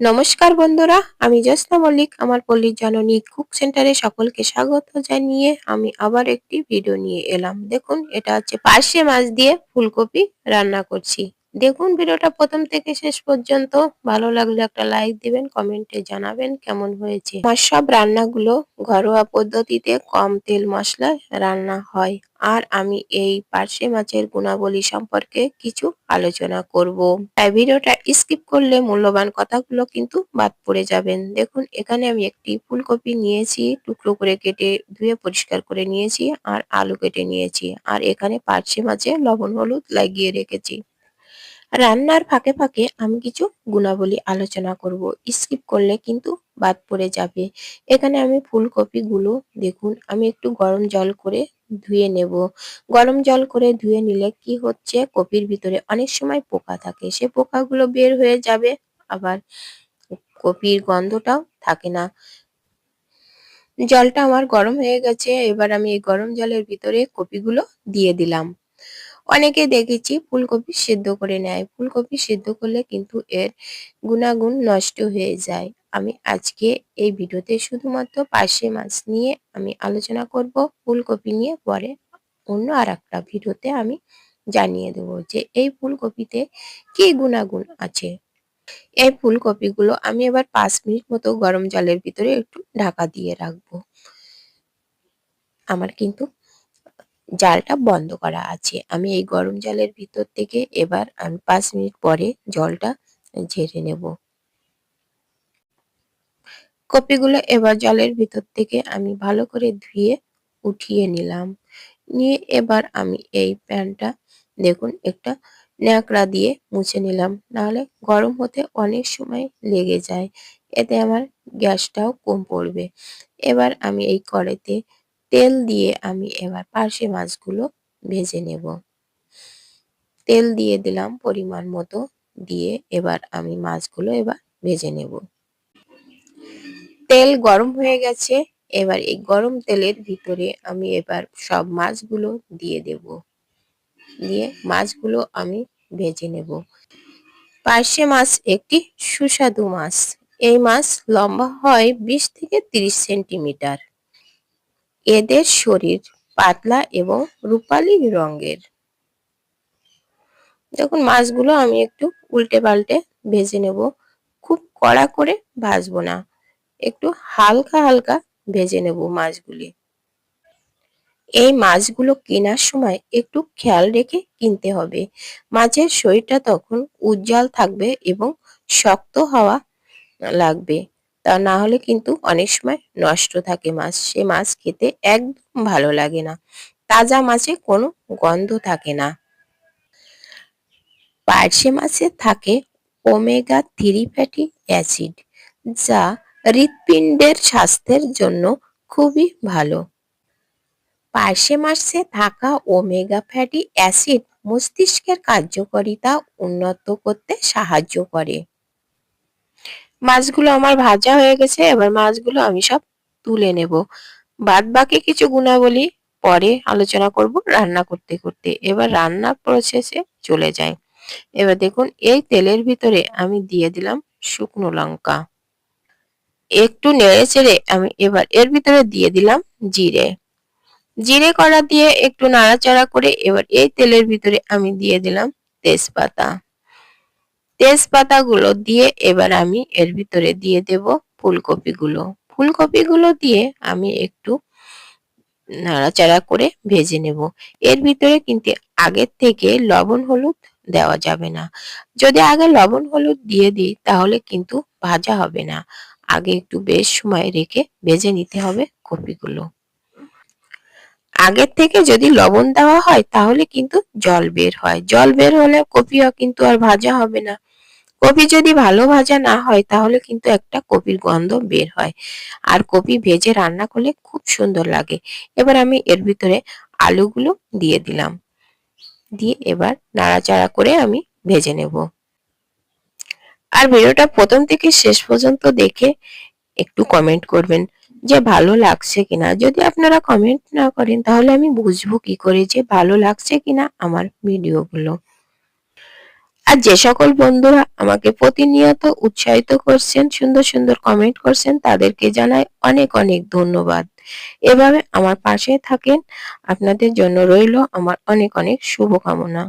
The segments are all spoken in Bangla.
নমস্কার বন্ধুরা, আমি জসনা মল্লিক, আমার পল্লীর জননী কুক সেন্টারে সকলকে স্বাগত জানিয়ে আমি আবার একটি ভিডিও নিয়ে এলাম। দেখুন, এটা হচ্ছে পার্শে মাছ দিয়ে ফুলকপি রান্না করছি। দেখুন ভিডিওটা প্রথম থেকে শেষ পর্যন্ত। ভালো লাগলে একটা লাইক দিবেন কমেন্টে জানাবেন কেমন হয়েছে। আমার সব রান্নাগুলো ঘরোয়া পদ্ধতিতে কম তেল মশলায় রান্না হয়। আর আমি এই পার্শে মাছের গুণাবলী সম্পর্কে কিছু আলোচনা করব। তাই ভিডিওটা স্কিপ করলে মূল্যবান কথাগুলো কিন্তু বাদ পড়ে যাবেন। দেখুন, এখানে আমি একটি ফুলকপি নিয়েছি, টুকরো করে কেটে ধুয়ে পরিষ্কার করে নিয়েছি আর আলু কেটে নিয়েছি। আর এখানে পার্শে মাছে লবণ হলুদ লাগিয়ে রেখেছি। রান্নার ফাঁকে ফাঁকে আমি কিছু গুণাবলী আলোচনা করব। স্কিপ করলে কিন্তু বাদ পড়ে যাবে। এখানে আমি ফুলকপিগুলো দেখুন, আমি একটু গরম জল করে ধুয়ে নেব। গরম জল করে ধুয়ে নিলে কি হচ্ছে? কপির ভিতরে অনেক সময় পোকা থাকে। সে পোকাগুলো বের হয়ে যাবে, আবার কপির গন্ধটাও থাকে না। জলটা আমার গরম হয়ে গেছে, এবার আমি এই গরম জলের ভিতরে কপিগুলো দিয়ে দিলাম। অনেকে দেখেছি ফুলকপি সেদ্ধ করে নেয়। ফুলকপি সেদ্ধ করলে কিন্তু এর গুণাগুণ নষ্ট হয়ে যায়। আমি আজকে এই ভিডিওতে শুধুমাত্র পার্শে মাছ নিয়ে আমি আলোচনা করব। ফুলকপি নিয়ে পরে অন্য আর একটা ভিডিওতে আমি জানিয়ে দেবো যে এই ফুলকপিতে কি গুণাগুণ আছে। এই ফুলকপিগুলো আমি এবার পাঁচ মিনিট মতো গরম জলের ভিতরে একটু ঢাকা দিয়ে রাখব। আমার কিন্তু জালটা বন্ধ করা আছে। আমি এই গরম জলের ভিতর থেকে এবার আমি পাঁচ মিনিট পরে জলটা ঝেড়ে নেব। কপিগুলো এবার জলের ভিতর থেকে আমি ভালো করে ধুয়ে উঠিয়ে নিলাম। নিয়ে এবার আমি এই প্যানটা দেখুন একটা ন্যাকড়া দিয়ে মুছে নিলাম। নাহলে গরম হতে অনেক সময় লেগে যায়। এতে আমার গ্যাসটাও কম পড়বে। এবার আমি এই কড়াইতে তেল দিয়ে আমি এবার পার্শে মাছগুলো ভেজে নেব। তেল দিয়ে দিলাম পরিমাণ মতো, দিয়ে এবার আমি মাছগুলো এবার ভেজে নেব। তেল গরম হয়ে গেছে, এবার এই গরম তেলের ভিতরে আমি এবার সব মাছগুলো দিয়ে দেব। দিয়ে মাছগুলো আমি ভেজে নেব। পার্শে মাছ একটি সুস্বাদু মাছ। এই মাছ লম্বা হয় বিশ থেকে তিরিশ সেন্টিমিটার। এদের শরীর পাতলা এবং রূপালি রঙের। দেখুন, মাছগুলো আমি একটু উল্টে পাল্টে ভেজে নেব। খুব কড়া করে ভাজবো না। একটু হালকা হালকা ভেজে নেব মাছগুলি। এই মাছগুলো কেনার সময় একটু খেয়াল রেখে কিনতে হবে। মাছের শরীরটা তখন উজ্জ্বল থাকবে এবং শক্ত হওয়া লাগবে। তা না হলে কিন্তু অনেক সময় নষ্ট থাকে মাছ। সে মাছ খেতে একদম ভালো লাগে না। তাজা মাছে কোনো গন্ধ থাকে না। পার্শে মাছে থাকে ওমেগা থ্রি ফ্যাটি অ্যাসিড, যা হৃৎপিণ্ডের স্বাস্থ্যের জন্য খুবই ভালো। পার্শে মাছে থাকা ওমেগা ফ্যাটি অ্যাসিড মস্তিষ্কের কার্যকারিতা উন্নত করতে সাহায্য করে। মাছগুলো আমার ভাজা হয়ে গেছে, এবার মাছগুলো আমি সব তুলে নেব। বাদ বাকি কিছু গুণাবলী পরে আলোচনা করব রান্না করতে করতে। এবার রান্না প্রসেসে চলে যায় এবার দেখুন, এই তেলের ভিতরে আমি দিয়ে দিলাম শুকনো লঙ্কা। একটু নেড়ে চেড়ে আমি এবার এর ভিতরে দিয়ে দিলাম জিরে। জিরে কড়া দিয়ে একটু নাড়াচাড়া করে এবার এই তেলের ভিতরে আমি দিয়ে দিলাম তেজপাতা। তেজপাতাগুলো দিয়ে এবার আমি এর ভিতরে দিয়ে দেব ফুলকপিগুলো। ফুলকপিগুলো দিয়ে আমি একটু নাড়াচাড়া করে ভেজে নেব। এর ভিতরে কিন্তু আগের থেকে লবণ হলুদ দেওয়া যাবে না। যদি আগে লবণ হলুদ দিয়ে দিই, তাহলে কিন্তু ভাজা হবে না। আগে একটু বেশ সময় রেখে ভেজে নিতে হবে কপিগুলো। আগের থেকে যদি লবণ দেওয়া হয়, তাহলে কিন্তু জল বের হয়। জল বের হলে কপিও কিন্তু আর ভাজা হবে না। কপি যদি ভালো ভাজা না হয়, তাহলে কিন্তু একটা কপির গন্ধ বের হয়। আর কপি ভেজে রান্না করলে খুব সুন্দর লাগে। এবার আমি এর ভিতরে আলুগুলো দিয়ে দিলাম। দিয়ে এবার নাড়াচাড়া করে আমি ভেজে নেব। আর ভিডিওটা প্রথম থেকে শেষ পর্যন্ত দেখে একটু কমেন্ট করবেন যে ভালো লাগছে কিনা। যদি আপনারা কমেন্ট না করেন, তাহলে আমি বুঝব কি করে যে ভালো লাগছে কিনা আমার ভিডিওগুলো। আর যে সকল বন্ধুরা আমাকে প্রতিনিয়ত উৎসাহিত করছেন, সুন্দর সুন্দর কমেন্ট করছেন, তাদেরকে জানাই অনেক অনেক ধন্যবাদ। এভাবে আমার পাশে থাকেন। আপনাদের জন্য রইল আমার অনেক অনেক শুভকামনা।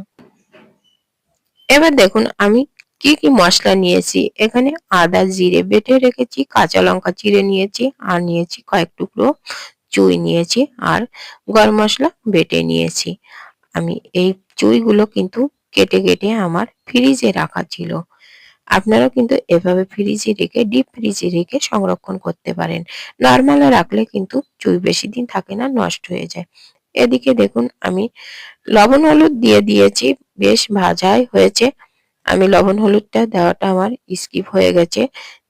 এবার দেখুন আমি কি কি মশলা নিয়েছি। এখানে আদা জিরে বেটে রেখেছি, কাঁচা লঙ্কা চিড়ে নিয়েছি, আর নিয়েছি কয়েক টুকরো চুই নিয়েছি, আর গরম মশলা বেটে নিয়েছি। আমি এই চুইগুলো কিন্তু কেটে কেটে আমার ফ্রিজে রাখা ছিল। আপনারা কিন্তু এভাবে ফ্রিজে রেখে ডিপ ফ্রিজে রেখে সংরক্ষণ করতে পারেন। নর্মালে রাখলে কিন্তু চুই বেশি দিন থাকে না, নষ্ট হয়ে যায়। এদিকে দেখুন, আমি লবণ হলুদ দিয়ে দিয়েছি, বেশ ভাজাই হয়েছে। আমি লবণ হলুদটা দেওয়াটা আমার স্কিপ হয়ে গেছে।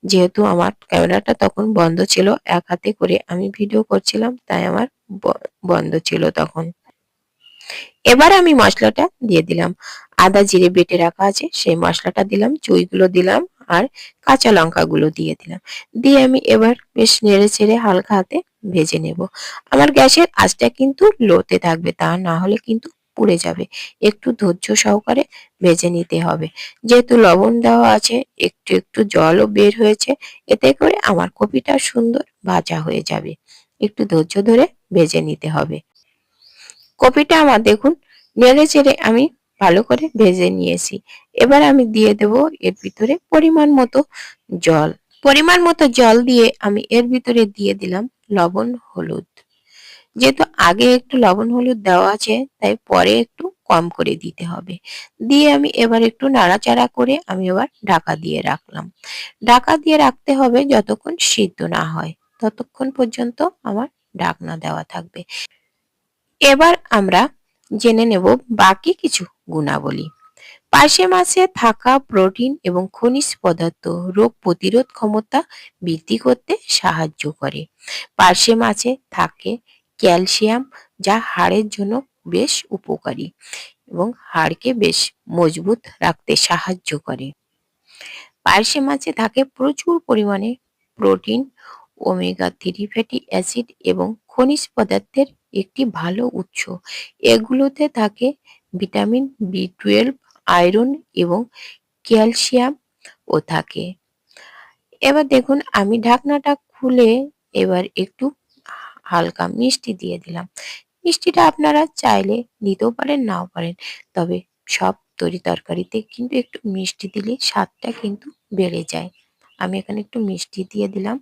যেহেতু আমার ক্যামেরাটা তখন বন্ধ ছিল, এক হাতে করে আমি ভিডিও করছিলাম, তাই আমার বন্ধ ছিল তখন। এবার আমি মশলাটা দিয়ে দিলাম। আদা জিরে বেটে রাখা আছে, সেই মশলাটা দিলাম, চুইগুলো দিলাম, আর কাঁচা লঙ্কাগুলো দিয়ে দিলাম। দিয়ে আমি এবার বেশ নেড়ে চেড়ে হালকা হাতে ভেজে নেব। আমার গ্যাসের আঁচটা কিন্তু লোতে থাকবে, তা না হলে কিন্তু পুড়ে যাবে। একটু ধৈর্য সহকারে ভেজে নিতে হবে। যেহেতু লবণ দেওয়া আছে, একটু একটু জলও বের হয়েছে, এতে করে আমার কপিটা সুন্দর ভাজা হয়ে যাবে। একটু ধৈর্য ধরে ভেজে নিতে হবে। কপিটা আমার দেখুন, নেড়ে চেড়ে আমি ভালো করে ভেজে নিয়েছি। এবার আমি দিয়ে দেব এর ভিতরে পরিমাণ মতো জল। পরিমাণ মতো জল দিয়ে আমি এর ভিতরে দিয়ে দিলাম লবণ, হলুদ। যেহেতু আগে একটু লবণ, হলুদ দেওয়া আছে, তাই পরে একটু কম করে দিতে হবে। দিয়ে আমি এবার একটু নাড়াচাড়া করে আমি এবার ঢাকা দিয়ে রাখলাম। ঢাকা দিয়ে রাখতে হবে যতক্ষণ সিদ্ধ না হয়, ততক্ষণ পর্যন্ত আমার ঢাকনা দেওয়া থাকবে। এবার আমরা জেনে নেব বাকি কিছু গুণাবলী। পার্শে মাছে থাকা প্রোটিন এবং খনিজ পদার্থ রোগ প্রতিরোধ ক্ষমতা বৃদ্ধি করতে সাহায্য করে। পার্শে মাছে থাকে ক্যালসিয়াম, যা হাড়ের জন্য বেশ উপকারী এবং হাড়কে বেশ মজবুত রাখতে সাহায্য করে। পার্শে মাছে থাকে প্রচুর পরিমাণে protein, omega three fatty acid এবং খনিজ পদার্থের একটি ভালো উৎস। এগুলোতে থাকে ভিটামিন বি টুয়েলভ, আয়রন এবং ক্যালসিয়াম ও থাকে। এবার দেখুন, আমি ঢাকনাটা খুলে এবার একটু হালকা মিষ্টি দিয়ে দিলাম। মিষ্টিটা আপনারা চাইলে দিতেও পারেন, নাও পারেন। তবে সব তরি তরকারিতে কিন্তু একটু মিষ্টি দিলে স্বাদটা কিন্তু বেড়ে যায়। আমি এখানে একটু মিষ্টি দিয়ে দিলাম।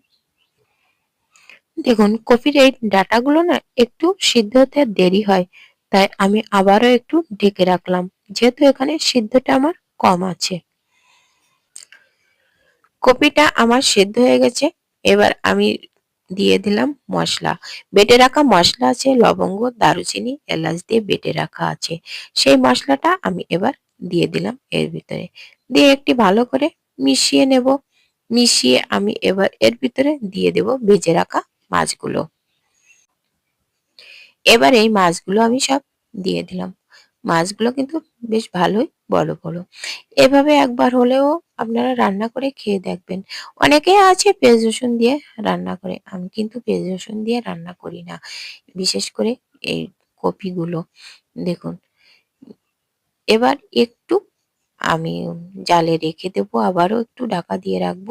দেখুন, কফির এই ডাটাগুলো না একটু সিদ্ধ হতে দেরি হয়, তাই আমি আবারও একটু ঢেকে রাখলাম, যেহেতু এখানে সিদ্ধটা আমার কম আছে। কপিটা আমার সিদ্ধ হয়ে গেছে, এবার আমি দিয়ে দিলাম মশলা। বেটে রাখা মশলা আছে, লবঙ্গ, দারুচিনি, এলাচ দিয়ে বেটে রাখা আছে, সেই মশলাটা আমি এবার দিয়ে দিলাম এর ভিতরে। দিয়ে একটি ভালো করে মিশিয়ে নেব, মিশিয়ে আমি এবার এর ভিতরে দিয়ে দেব ভেজে রাখা মাছগুলো। এবার এই মাছগুলো আমি সব দিয়ে দিলাম। মাছগুলো কিন্তু বেশ ভালোই বড় বড়। এভাবে একবার হলেও আপনারা রান্না করে খেয়ে দেখবেন। অনেকে আছে পেঁয়াজ, রসুন দিয়ে রান্না করে, আমি কিন্তু পেঁয়াজ, রসুন দিয়ে রান্না করি না। বিশেষ করে এই কপিগুলো। দেখুন, এবার একটু আমি জালে রেখে দেবো, আবারও একটু ঢাকা দিয়ে রাখব,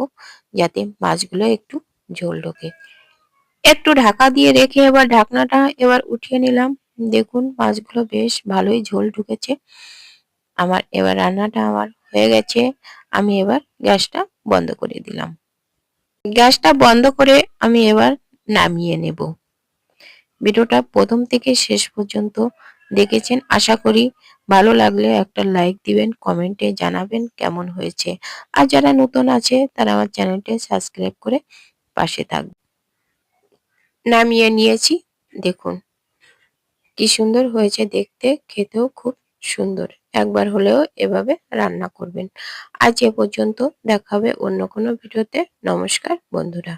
যাতে মাছগুলো একটু ঝোল ঢোকে। একটু ঢাকা দিয়ে রেখে এবার ঢাকনাটা এবার উঠিয়ে নিলাম। দেখুন, মাছগুলো বেশ ভালোই ঝোল ঢুকেছে। আমার এবার রান্নাটা আমার হয়ে গেছে। আমি এবার গ্যাসটা বন্ধ করে দিলাম। গ্যাসটা বন্ধ করে আমি এবার নামিয়ে নেব। ভিডিওটা প্রথম থেকে শেষ পর্যন্ত দেখেছেন। আশা করি ভালো লাগলে একটা লাইক দিবেন, কমেন্টে জানাবেন কেমন হয়েছে। আর যারা নতুন আছে, তারা আমার চ্যানেলটি সাবস্ক্রাইব করে পাশে থাকবে নামিয়ে নিয়েছি। দেখুন, কি সুন্দর হয়েছে দেখতে, খেতেও খুব সুন্দর। একবার হলেও এভাবে রান্না করবেন। আজ এ পর্যন্ত দেখাবে অন্য কোনো ভিডিওতে। নমস্কার, বন্ধুরা।